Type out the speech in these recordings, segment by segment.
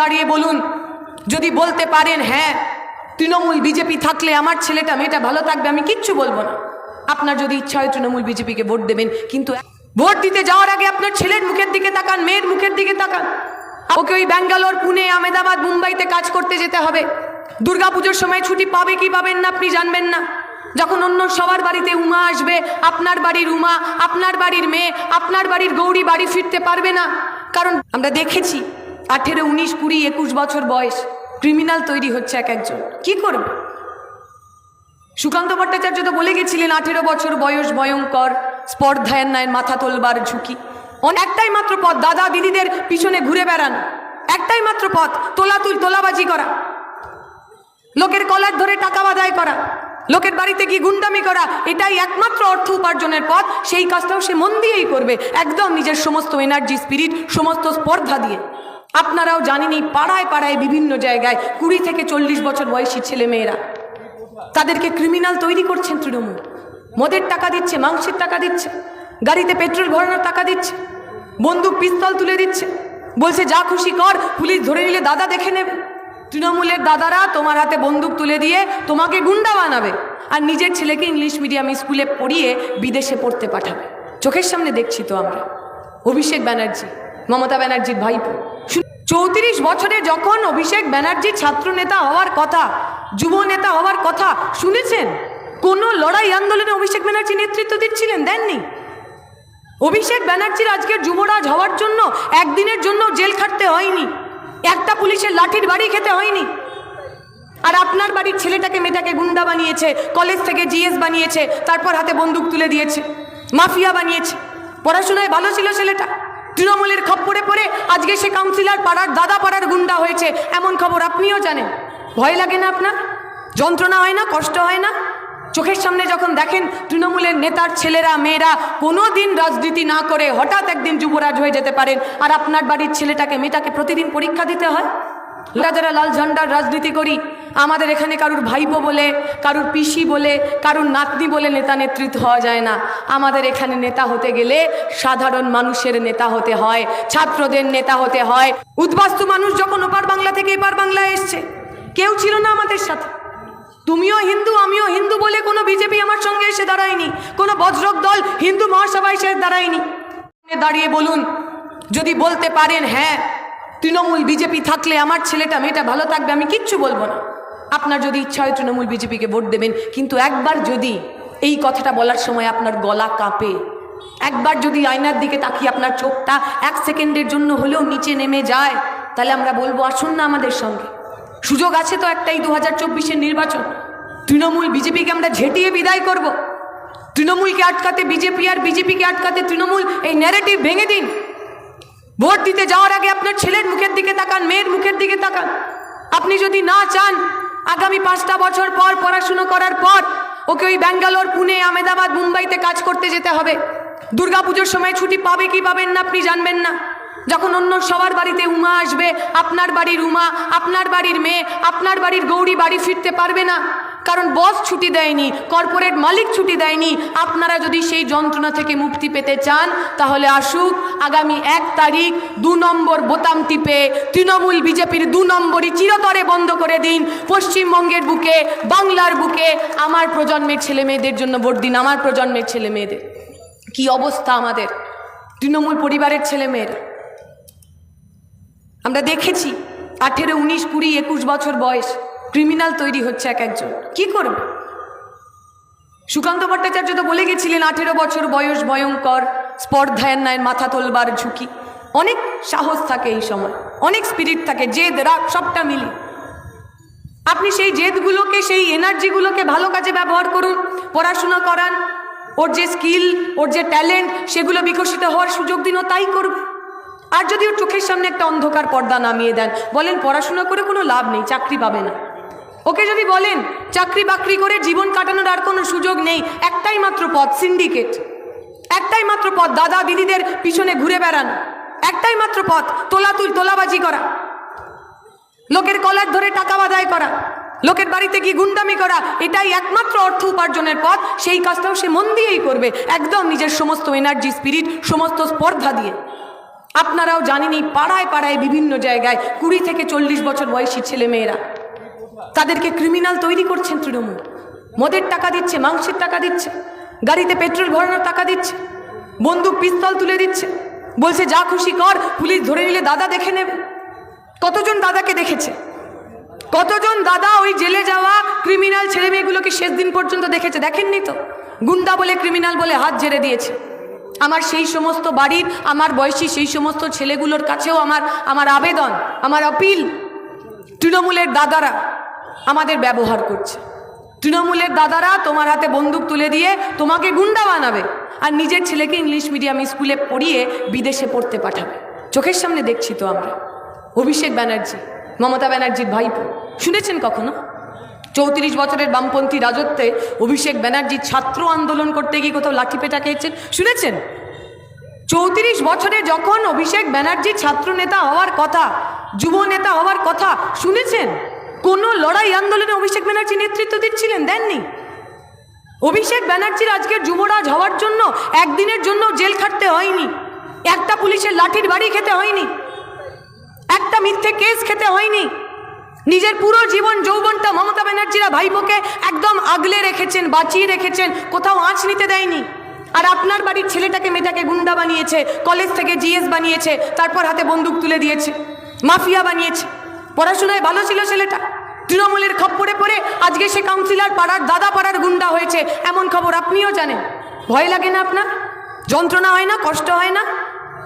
দাঁড়িয়ে বলুন। যদি বলতে পারেন হ্যাঁ তৃণমূল বিজেপি থাকলে আমার ছেলেটা, মেয়েটা ভালো থাকবে, আমি কিচ্ছু বলব না। আপনার যদি ইচ্ছা হয় তৃণমূল বিজেপিকে ভোট দেবেন, কিন্তু ভোট দিতে যাওয়ার আগে আপনার ছেলের মুখের দিকে তাকান, মেয়ের মুখের দিকে তাকান। ওকে ওই ব্যাঙ্গালোর, পুনে আমেদাবাদ মুম্বাইতে কাজ করতে যেতে হবে। দুর্গাপুজোর সময় ছুটি পাবে কি পাবেন না, আপনি জানবেন না। যখন অন্য সবার বাড়িতে উমা আসবে, আপনার বাড়ির উমা, আপনার বাড়ির মেয়ে, আপনার বাড়ির গৌরী বাড়ি ফিরতে পারবে না। কারণ আমরা দেখেছি আঠেরো, উনিশ, কুড়ি, একুশ বছর বয়স। ক্রিমিনাল তৈরি হচ্ছে এক একজন। কি করবে? সুকান্ত ভট্টাচার্য তো বলে গেছিলেন, আঠেরো বছর বয়স ভয়ঙ্কর স্পর্ধায়ের নায় মাথা তোলবার ঝুঁকি। একটাই মাত্র পথ, দাদা দিদিদের পিছনে ঘুরে বেড়ান। একটাই মাত্র পথ, তোলাতুল, তোলাবাজি করা। লোকের কলার ধরে টাকা বাদায় করা। লোকের বাড়িতে কি গুন্ডামি করা, এটাই একমাত্র অর্থ উপার্জনের পথ। সেই কাজটাও সে মন দিয়েই করবে, একদম নিজের সমস্ত এনার্জি স্পিরিট সমস্ত স্পর্ধা দিয়ে। আপনারাও জানেনই পাড়ায় পাড়ায় বিভিন্ন জায়গায় কুড়ি থেকে চল্লিশ বছর বয়সী ছেলে মেয়েরা তাদেরকে ক্রিমিনাল তৈরি করছেন তৃণমূল। মদের টাকা দিচ্ছে, মাংসের টাকা দিচ্ছে, গাড়িতে পেট্রোল ভরানোর টাকা দিচ্ছে, বন্দুক, পিস্তল তুলে দিচ্ছে। বলছে, যা খুশি কর, পুলিশ ধরে নিলে দাদা দেখে নেবে। তৃণমূলের দাদারা তোমার হাতে বন্দুক তুলে দিয়ে তোমাকে গুন্ডা বানাবে আর নিজের ছেলেকে ইংলিশ মিডিয়াম স্কুলে পড়িয়ে বিদেশে পড়তে পাঠাবে। চোখের সামনে দেখছি তো আমরা। অভিষেক ব্যানার্জি মমতা ব্যানার্জির ভাইপো। চৌত্রিশ বছরে যখন অভিষেক ব্যানার্জি ছাত্র নেতা হওয়ার কথা, যুব নেতা হওয়ার কথা শুনেছেন, কোন লড়াই আন্দোলনে অভিষেক ব্যানার্জি নেতৃত্ব দিচ্ছিলেন, দেননি? অভিষেক ব্যানার্জির আজকের যুবরাজ হওয়ার জন্য একদিনের জন্য জেল খাটতে হয়নি, একটা পুলিশের লাঠির বাড়ি খেতে হয়নি। আর আপনার বাড়ির ছেলেটাকে, মেয়েটাকে গুন্ডা বানিয়েছে, কলেজ থেকে জিএস বানিয়েছে, তারপর হাতে বন্দুক তুলে দিয়েছে, মাফিয়া বানিয়েছে, পড়াশোনায় ভালো ছিল ছেলেটা। তৃণমূলের খপ্পরে পড়ে আজকে সে কাউন্সিলর পাড়ার দাদা পাড়ার গুন্ডা হয়েছে, এমন খবর আপনিও জানেন। ভয় লাগে না আপনার? যন্ত্রণা হয় না? কষ্ট হয় না? চোখের সামনে যখন দেখেন তৃণমূলের নেতার ছেলেরা, মেয়েরা কোনো দিন রাজনীতি না করে হঠাৎ একদিন যুবরাজ হয়ে যেতে পারেন আর আপনার বাড়ির ছেলেটাকে, মেয়েটাকে প্রতিদিন পরীক্ষা দিতে হয়? আমরা যারা লাল ঝান্ডার রাজনীতি করি আমাদের এখানে কারুর ভাইপো বলে, কারুর পিসি বলে, কারুর নাতনি বলে নেতা নেতৃত্ব হওয়া যায় না। আমাদের এখানে নেতা হতে গেলে সাধারণ মানুষের নেতা হতে হয়, ছাত্রদের নেতা হতে হয়। উদ্বাস্তু মানুষ যখন ওপার বাংলা থেকে এপার বাংলায় এসছে, কেউ ছিল না আমাদের সাথে। তুমিও হিন্দু, আমিও হিন্দু বলে কোনো বিজেপি আমার সঙ্গে এসে দাঁড়ায়নি, কোনো বজ্রক দল হিন্দু মহাসভায় এসে দাঁড়ায়নি। দাঁড়িয়ে বলুন, যদি বলতে পারেন হ্যাঁ তৃণমূল বিজেপি থাকলে আমার ছেলেটা, মেয়েটা ভালো থাকবে, আমি কিচ্ছু বলব না। আপনার যদি ইচ্ছা হয় তৃণমূল বিজেপিকে ভোট দেবেন, কিন্তু একবার যদি এই কথাটা বলার সময় আপনার গলা কাঁপে, একবার যদি আয়নার দিকে তাকিয়ে আপনার চোখটা এক সেকেন্ডের জন্য হলেও নিচে নেমে যায়, তাহলে আমরা বলব, আসুন না আমাদের সঙ্গে। সুযোগ আছে তো একটাই দু হাজার চব্বিশের নির্বাচন। তৃণমূল বিজেপিকে আমরা ঝেঁটিয়ে বিদায় করব। তৃণমূলকে আটকাতে বিজেপি আর বিজেপিকে আটকাতে তৃণমূল এই ন্যারেটিভ ভেঙে দিন। ভোট দিতে যাওয়ার আগে আপনার ছেলের মুখের দিকে তাকান, মেয়ের মুখের দিকে তাকান। আপনি যদি না চান আগামী পাঁচটা বছর পর পড়াশুনো করার পর ওকে ওই ব্যাঙ্গালোর, পুনে আমেদাবাদ মুম্বাইতে কাজ করতে যেতে হবে। দুর্গাপুজোর সময় ছুটি পাবে কি পাবেন না আপনি জানবেন না। যখন অন্য সবার বাড়িতে উমা আসবে, আপনার বাড়ির উমা, আপনার বাড়ির মেয়ে, আপনার বাড়ির গৌরী বাড়ি ফিরতে পারবে না। কারণ বস ছুটি দেয়নি, কর্পোরেট মালিক ছুটি দেয়নি। আপনারা যদি সেই যন্ত্রণা থেকে মুক্তি পেতে চান, তাহলে আসুক, আগামী এক তারিখ দু নম্বর বোতাম টিপে তৃণমূল বিজেপির দু নম্বরই চিরতরে বন্ধ করে দিন। পশ্চিমবঙ্গের বুকে, বাংলার বুকে, আমার প্রজন্মের ছেলে মেয়েদের জন্য ভোট দিন, আমার প্রজন্মের ছেলে মেয়েদের। কি অবস্থা আমাদের? তৃণমূল পরিবারের ছেলে মেয়েরা। আমরা দেখেছি, আঠেরো, উনিশ, কুড়ি, একুশ বছর বয়স। ক্রিমিনাল তৈরি হচ্ছে এক একজন। কি করবে? সুকান্ত ভট্টাচার্য তো বলে গেছিলেন, আঠেরো বছর বয়স ভয়ঙ্কর স্পর্ধায়ের নায় মাথা তোলবার ঝুঁকি। অনেক সাহস থাকে এই সময়, অনেক স্পিরিট থাকে, জেদ, রাগ, সবটা মিলে। আপনি সেই জেদগুলোকে, সেই এনার্জিগুলোকে ভালো কাজে ব্যবহার করুন, পড়াশোনা করান, ওর যে স্কিল ওর যে ট্যালেন্ট সেগুলো বিকশিত হওয়ার সুযোগ দিন ও তাই করবে। আর যদি ওর চোখের সামনে একটা অন্ধকার পর্দা নামিয়ে দেন, বলেন পড়াশোনা করে কোনো লাভ নেই, চাকরি পাবে না। ওকে যদি বলেন, চাকরি বাকরি করে জীবন কাটানোর আর কোনো সুযোগ নেই, একটাই মাত্র পথ সিন্ডিকেট একটাই মাত্র পথ, দাদা দিদিদের পিছনে ঘুরে বেড়ান। একটাই মাত্র পথ, তোলাতুল, তোলাবাজি করা। লোকের কলার ধরে টাকা বাদায় করা। লোকের বাড়িতে কি গুন্ডামি করা, এটাই একমাত্র অর্থ উপার্জনের পথ। সেই কাজটাও সে মন দিয়েই করবে, একদম নিজের সমস্ত এনার্জি স্পিরিট সমস্ত স্পর্ধা দিয়ে। আপনারাও জানেনই, পাড়ায় পাড়ায় বিভিন্ন জায়গায় কুড়ি থেকে চল্লিশ বছর বয়সী ছেলে মেয়েরা তাদেরকে ক্রিমিনাল তৈরি করছেন তৃণমূল। মদের টাকা দিচ্ছে, মাংসের টাকা দিচ্ছে, গাড়িতে পেট্রোল ভরানোর টাকা দিচ্ছে, বন্দুক, পিস্তল তুলে দিচ্ছে। বলছে, যা খুশি কর, পুলিশ ধরে নিলে দাদা দেখে নেবে। কতজন দাদাকে দেখেছে? কতজন দাদা ওই জেলে যাওয়া ক্রিমিনাল ছেলে মেয়েগুলোকে শেষ দিন পর্যন্ত দেখেছে? দেখেননি তো? গুন্ডা বলে ক্রিমিনাল বলে হাত ঝেড়ে দিয়েছে। আমার সেই সমস্ত বাড়ির, আমার বয়সী সেই সমস্ত ছেলেগুলোর কাছেও আমার আমার আবেদন, আমার আপিল তৃণমূলের দাদারা। আমাদের ব্যবহার করছে। তৃণমূলের দাদারা তোমার হাতে বন্দুক তুলে দিয়ে তোমাকে গুন্ডা বানাবে আর নিজের ছেলেকে ইংলিশ মিডিয়াম স্কুলে পড়িয়ে বিদেশে পড়তে পাঠাবে। চোখের সামনে দেখছি তো আমরা। অভিষেক ব্যানার্জি, মমতা ব্যানার্জির ভাইপো। শুনেছেন কখনো? চৌত্রিশ বছরের বামপন্থী রাজত্বে অভিষেক ব্যানার্জি ছাত্র আন্দোলন করতে গিয়ে কোথাও লাঠি পেটা খেয়েছেন? শুনেছেন? চৌত্রিশ বছরে যখন অভিষেক ব্যানার্জি ছাত্র নেতা হওয়ার কথা, যুব নেতা হওয়ার কথা শুনেছেন? কোনো লড়াই আন্দোলনে অভিষেক ব্যানার্জি নেতৃত্ব দিচ্ছিলেন? দেননি। অভিষেক ব্যানার্জির আজকের যুবরাজ হওয়ার জন্য একদিনের জন্য জেল খাটতে হয়নি। একটা পুলিশের লাঠির বাড়ি খেতে হয়নি। একটা মিথ্যে কেস খেতে হয়নি। নিজের পুরো জীবন যৌবনটা মমতা ব্যানার্জিরা ভাইপোকে একদম আগলে রেখেছেন, বাঁচিয়ে রেখেছেন, কোথাও আঁচ নিতে দেয়নি। আর আপনার বাড়ির ছেলেটাকে, মেয়েটাকে গুন্ডা বানিয়েছে, কলেজ থেকে জিএস বানিয়েছে, তারপর হাতে বন্দুক তুলে দিয়েছে, মাফিয়া বানিয়েছে। পড়াশোনায় ভালো ছিল ছেলেটা। তৃণমূলের খপ্পরে পড়ে আজকে সে কাউন্সিলর পাড়ার দাদা পাড়ার গুন্ডা হয়েছে, এমন খবর আপনিও জানেন। ভয় লাগে না আপনার? যন্ত্রণা হয় না? কষ্ট হয় না?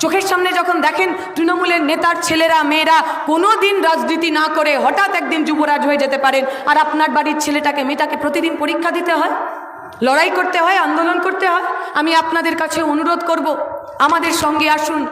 চোখের সামনে যখন দেখেন তৃণমূলের নেতার ছেলেরা, মেয়েরা কোনো দিন রাজনীতি না করে হঠাৎ একদিন যুবরাজ হয়ে যেতে পারেন, আর আপনার বাড়ির ছেলেটাকে, মেয়েটাকে প্রতিদিন পরীক্ষা দিতে হয়? লড়াই করতে হয়, আন্দোলন করতে হয়? আমি আপনাদের কাছে অনুরোধ করব, আমাদের সঙ্গে আসুন।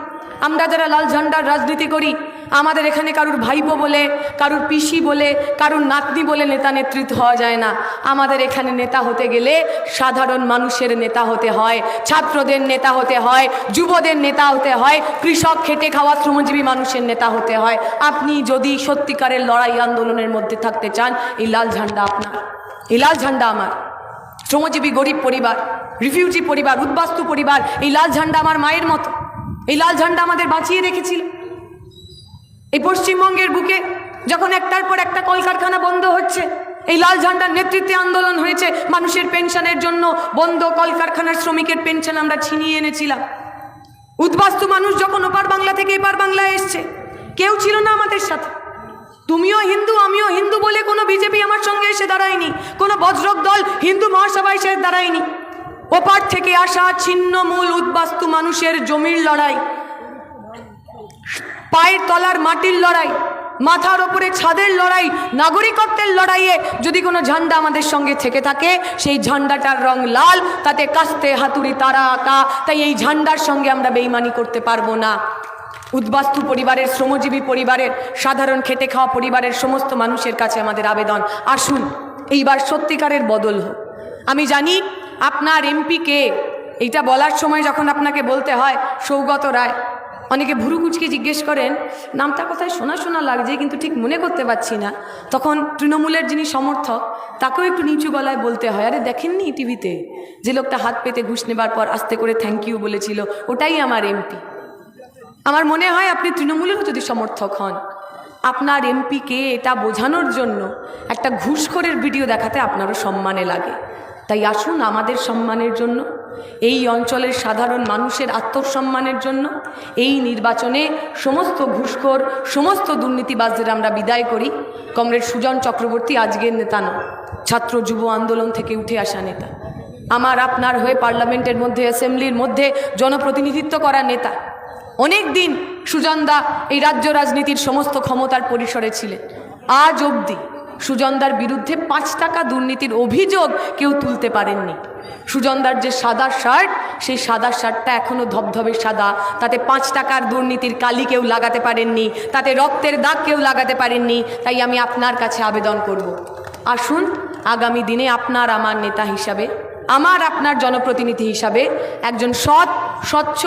আমরা যারা লাল ঝান্ডার রাজনীতি করি আমাদের এখানে কারুর ভাইপো বলে, কারুর পিসি বলে, কারুর নাতনি বলে নেতা নেতৃত্ব হওয়া যায় না। আমাদের এখানে নেতা হতে গেলে সাধারণ মানুষের নেতা হতে হয়, ছাত্রদের নেতা হতে হয়, যুবদের নেতা হতে হয়, কৃষক খেটে খাওয়া শ্রমজীবী মানুষের নেতা হতে হয়। আপনি যদি সত্যিকারের লড়াই আন্দোলনের মধ্যে থাকতে চান, এই লাল ঝান্ডা আপনার। এই লাল ঝান্ডা আমার। শ্রমজীবী, গরিব পরিবার রিফিউজি পরিবার, উদ্বাস্তু পরিবার, এই লাল ঝান্ডা আমার মায়ের মতো। এই লাল ঝান্ডা আমাদের বাঁচিয়ে রেখেছিল। এই পশ্চিমবঙ্গের বুকে যখন একটার পর একটা কলকারখানা বন্ধ হচ্ছে, এই লাল ঝান্ডার নেতৃত্বে আন্দোলন হয়েছে, মানুষের পেনশনের জন্য বন্ধ কলকারখানার শ্রমিকের পেনশন আমরা ছিনিয়ে এনেছিলাম। উদ্বাস্তু মানুষ যখন ওপার বাংলা থেকে এপার বাংলায় এসছে, কেউ ছিল না আমাদের সাথে। তুমিও হিন্দু, আমিও হিন্দু বলে কোনো বিজেপি আমার সঙ্গে এসে দাঁড়ায়নি, কোনো বজ্রক দল হিন্দু মহাসভায় এসে দাঁড়ায়নি। ওপার থেকে আসা ছিন্নমূল উদ্বাস্তু মানুষের জমির লড়াই পায়ের তলার মাটির লড়াই, মাথার ওপরে ছাদের লড়াই, নাগরিকত্বের লড়াইয়ে যদি কোনো ঝান্ডা আমাদের সঙ্গে থেকে থাকে, সেই ঝান্ডাটার রং লাল, তাতে কাস্তে হাতুড়ি তারা আঁকা, তাই এই ঝান্ডার সঙ্গে আমরা বেইমানি করতে পারব না। উদ্বাস্তু পরিবারের, শ্রমজীবী পরিবারের, সাধারণ খেটে খাওয়া পরিবারের সমস্ত মানুষের কাছে আমাদের আবেদন। আসুন, এইবার সত্যিকারের বদল হোক। আমি জানি আপনার এমপি কে, এইটা বলার সময় যখন আপনাকে বলতে হয়, সৌগত রায়। অনেকে ভুরু কুচকে জিজ্ঞেস করেন, নামটা কোথায়? শোনা শোনা লাগছে, কিন্তু ঠিক মনে করতে পারছি না। তখন তৃণমূলের যিনি সমর্থক, তাকেও একটু নিচু গলায় বলতে হয়, আরে দেখেননি টিভিতে যে লোকটা হাত পেতে ঘুষ নেবার পর আস্তে করে থ্যাংক ইউ বলেছিল, ওটাই আমার এমপি আমার মনে হয় আপনি তৃণমূলেরও যদি সমর্থক হন, আপনার এমপিকে এটা বোঝানোর জন্য একটা ঘুষখোরের ভিডিও দেখাতে আপনারও সম্মানে লাগে। তাই আসুন আমাদের সম্মানের জন্য এই অঞ্চলের সাধারণ মানুষের আত্মসম্মানের জন্য এই নির্বাচনে সমস্ত ঘুষখোর, সমস্ত দুর্নীতিবাজদের আমরা বিদায় করি। কমরেড সুজন চক্রবর্তী, আজকের নেতা নয় ছাত্র যুব আন্দোলন থেকে উঠে আসা নেতা। আমার আপনার হয়ে পার্লামেন্টের মধ্যে, অ্যাসেম্বলির মধ্যে জনপ্রতিনিধিত্ব করা নেতা। অনেক দিন সুজনদা এই রাজ্য রাজনীতির সমস্ত ক্ষমতার পরিসরে ছিলেন। আজ অবধি সুজনদার বিরুদ্ধে পাঁচ টাকা দুর্নীতির অভিযোগ কেউ তুলতে পারেননি। সুজনদার যে সাদা শার্ট, সেই সাদা শার্টটা এখনও ধবধবে সাদা। তাতে পাঁচ টাকার দুর্নীতির কালি কেউ লাগাতে পারেননি, তাতে রক্তের দাগ কেউ লাগাতে পারেননি, তাই আমি আপনার কাছে আবেদন করব। আসুন, আগামী দিনে আপনার আমার নেতা হিসাবে, আমার আপনার জনপ্রতিনিধি হিসাবে একজন সৎ, স্বচ্ছ